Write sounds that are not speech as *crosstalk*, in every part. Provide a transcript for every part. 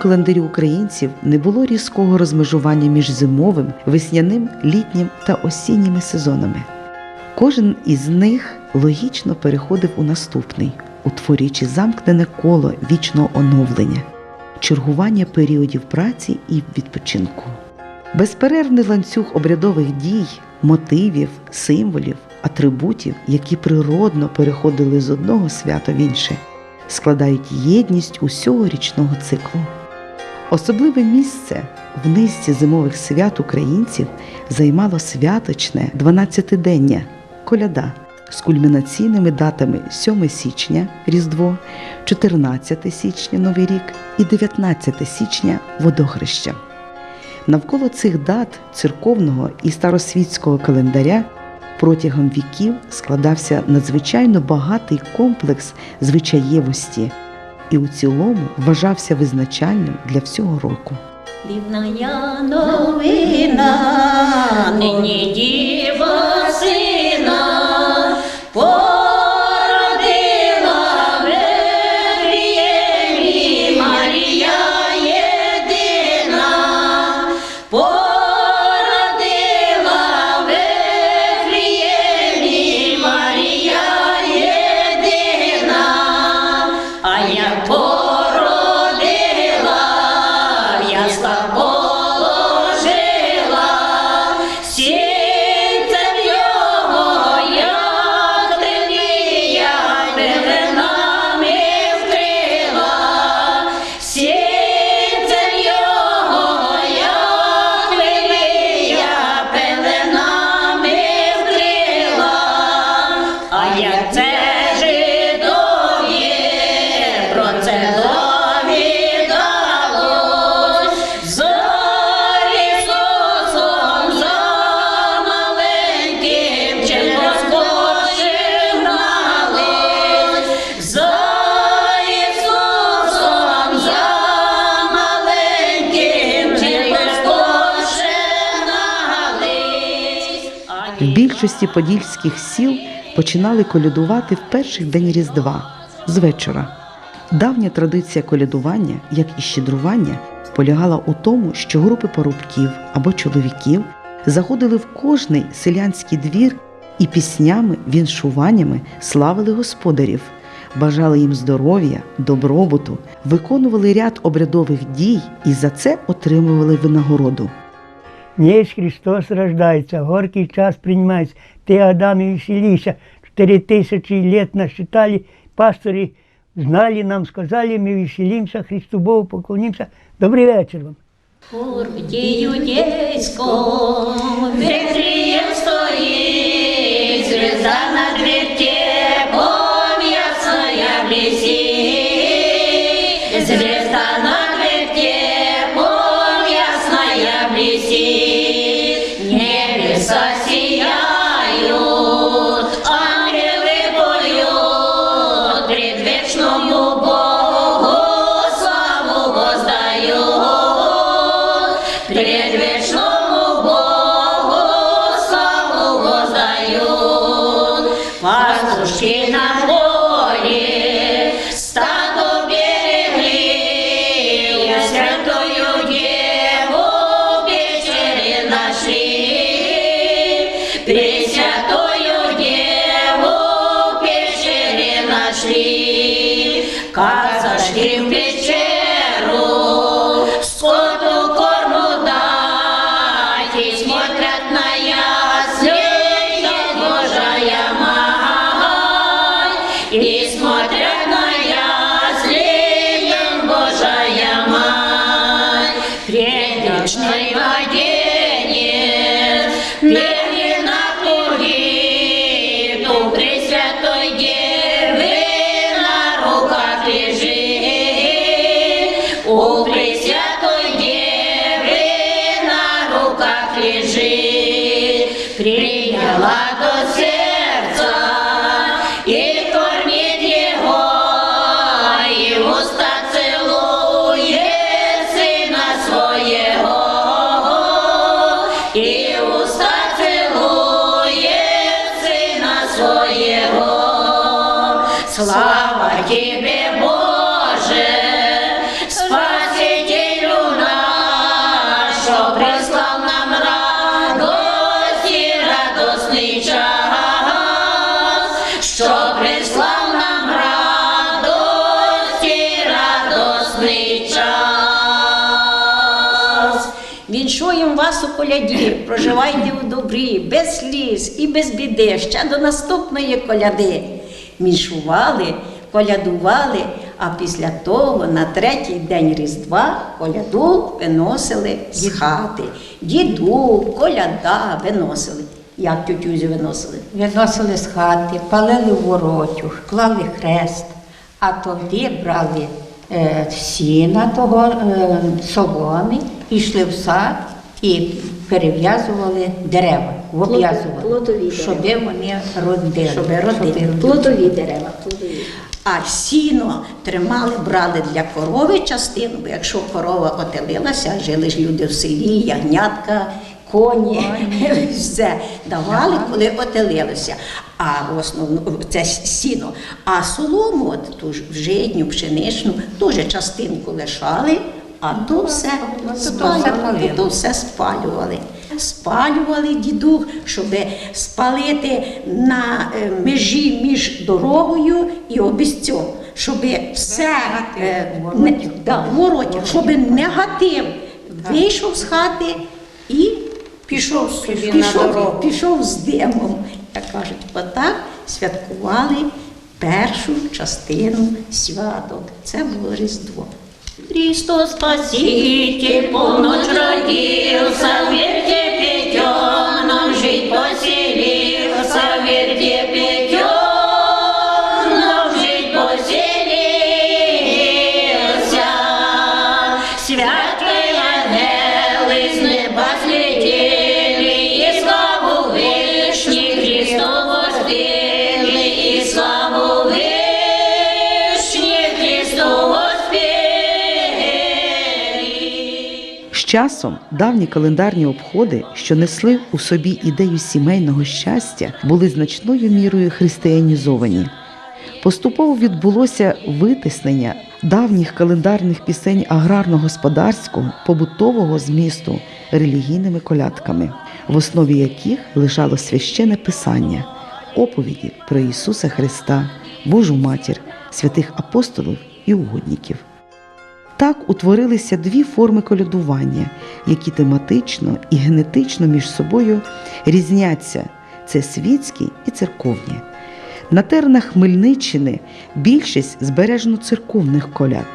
В календарі українців не було різкого розмежування між зимовим, весняним, літнім та осінніми сезонами. Кожен із них логічно переходив у наступний, утворюючи замкнене коло вічного оновлення, чергування періодів праці і відпочинку. Безперервний ланцюг обрядових дій, мотивів, символів, атрибутів, які природно переходили з одного свята в інше, складають єдність усього річного циклу. Особливе місце в низці зимових свят українців займало святочне 12-дення коляда з кульмінаційними датами 7 січня Різдво, 14 січня Новий рік і 19 січня Водохреща. Навколо цих дат церковного і старосвітського календаря протягом віків складався надзвичайно багатий комплекс звичаєвості і у цілому вважався визначальним для всього року. Дивная новина, нині діва сина більшості подільських сіл починали колядувати в перший день Різдва з вечора. Давня традиція колядування, як і щедрування, полягала у тому, що групи парубків або чоловіків заходили в кожний селянський двір і піснями, віншуваннями славили господарів, бажали їм здоров'я, добробуту, виконували ряд обрядових дій і за це отримували винагороду. Есть Христос рождается, горький час принимается. Ты, Адам, и веселися. Четыре тысячи лет насчитали, пастыри знали нам, сказали, мы веселимся, Христу Богу поклонимся. Добрый вечер вам. Городі юдейськом Вифлеєм стоїть, звезда Você коляді, проживайте у добрі, без сліз і без біди, ще до наступної коляди. Мішували, колядували, а після того на третій день Різдва коляду виносили з хати. Діду, коляда виносили. Як тютюзі виносили? Виносили з хати, палили воротю, клали хрест, а тоді брали е, сіна того е, соломи, йшли в сад і перев'язували дерева, обв'язували, плодові щоб вони родили. Щоб родили. Плодові дерева. А сіно тримали, брали для корови частину, бо якщо корова отелилася, жили ж люди в селі, ягнятка, коні, *laughs* все давали, коли отелилися. А в основному це сіно. А солому, от ту ж житню, пшеничну, теж частинку лишали, а то все спалювали. То все спалювали. Спалювали дідух, щоб спалити на е, межі між дорогою і обіцьом, щоб все е, не, да, в щоб негатив вийшов з хати і пішов, собі пішов, пішов з димом. Як кажуть, отак святкували першу частину святок. Це було Різдво. Христос Спаситель, полночь родился, верьте нам жить поселился, часом давні календарні обходи, що несли у собі ідею сімейного щастя, були значною мірою християнізовані. Поступово відбулося витиснення давніх календарних пісень аграрно-господарського побутового змісту релігійними колядками, в основі яких лежало священне писання, оповіді про Ісуса Христа, Божу Матір, святих апостолів і угодників. Так утворилися дві форми колядування, які тематично і генетично між собою різняться це світські і церковні. На теренах Хмельниччини більшість збережено церковних коляд,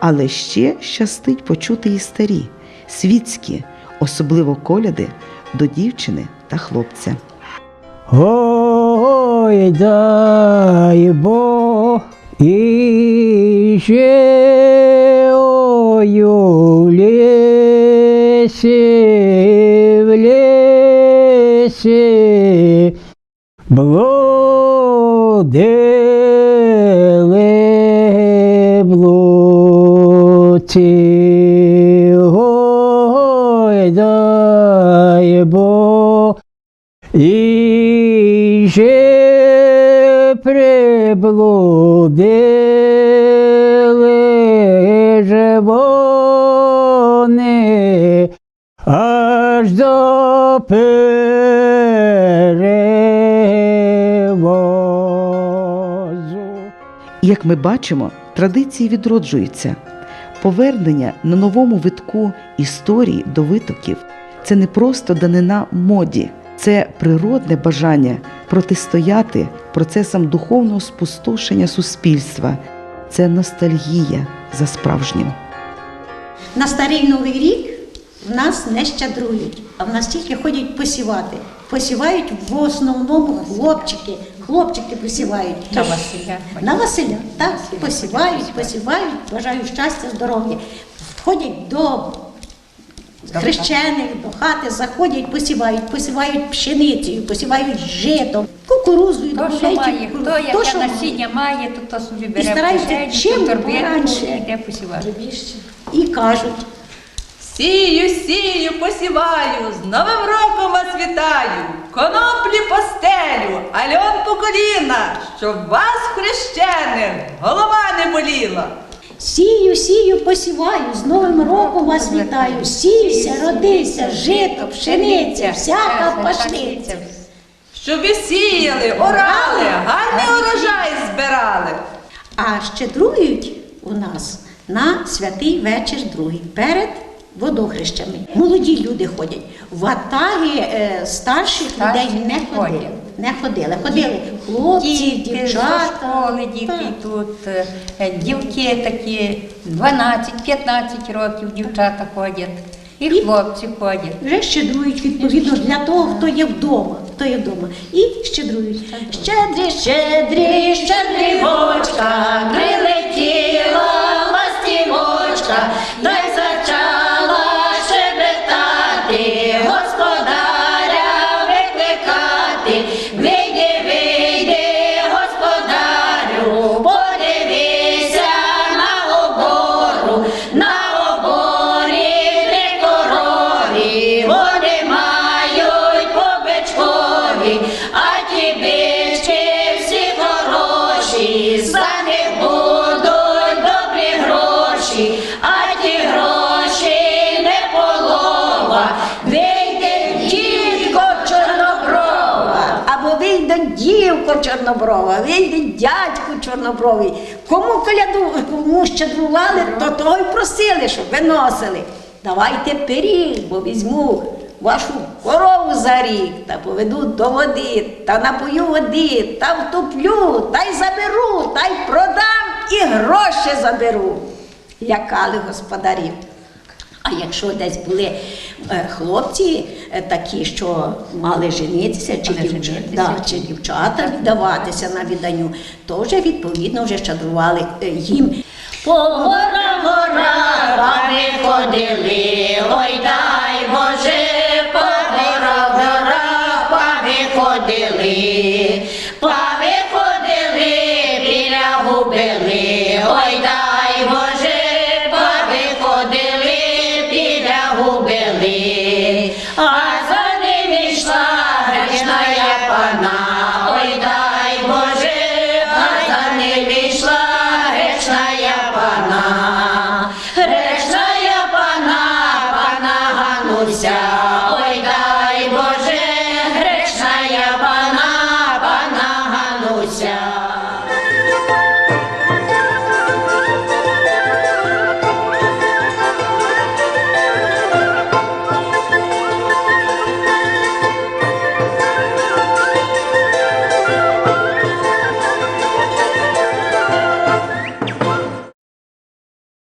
але ще щастить почути і старі, світські, особливо коляди до дівчини та хлопця. Ой, дай Бог і в лесе, в лесе, блудели блудці. Аж до перевозу. Як ми бачимо, традиції відроджуються. Повернення на новому витку історії до витоків це не просто данина моді, це природне бажання протистояти процесам духовного спустошення суспільства, це ностальгія за справжнім. На старий новий рік в нас не щедрують, а в нас тільки ходять посівати. Посівають в основному хлопчики. Хлопчики посівають. На Василя. На Василя, так, посівають, посівають, бажаю щастя, здоров'я. Входять до хрещених, до хати, заходять, посівають, посівають пшеницею, посівають житом, кукурузою, То, що має, хто То, яке насіння має, то, то собі бере стараються чим і посівати. І кажуть, Сію, сію, посіваю, з Новим роком вас вітаю, коноплі постелю, альон по коліна, щоб вас, хрещених, голова не боліла. Сію, сію, посіваю, з Новим роком вас вітаю. Сійся, родися, жито, пшениця, всяка пашниця. Щоб і сіяли, орали, гарний урожай збирали. А щедрують у нас на святий вечір другий, перед водохрещами. Молоді люди ходять. В ватаги е, старших людей не ходили. ходять. Не ходили. Ходили хлопці, Діти дівчата. зі школи, діти тут, е, дівки такі 12-15 років дівчата ходять, і хлопці ходять. Вже щедрують відповідно для того, хто є вдома. Хто є вдома. І щедрують. Щедрі, щедрі, щедрівочка, прилетіла ластівочка, дівко чорноброва, вийде дядько чорнобровий. Кому коляду, кому щедрували, то того й просили, щоб виносили. Давайте пиріг, бо візьму вашу корову за рік та поведу до води, та напою води, та втоплю, та й заберу, та й продам і гроші заберу. Лякали господарів. А якщо десь були е, хлопці е, такі, що мали женитися, чи, женитися, да, чи- дівчата віддаватися на відданню, то вже відповідно вже щедрували е, їм. По горам, ми ходили, ой дай Боже, по горам, горам пави ходили,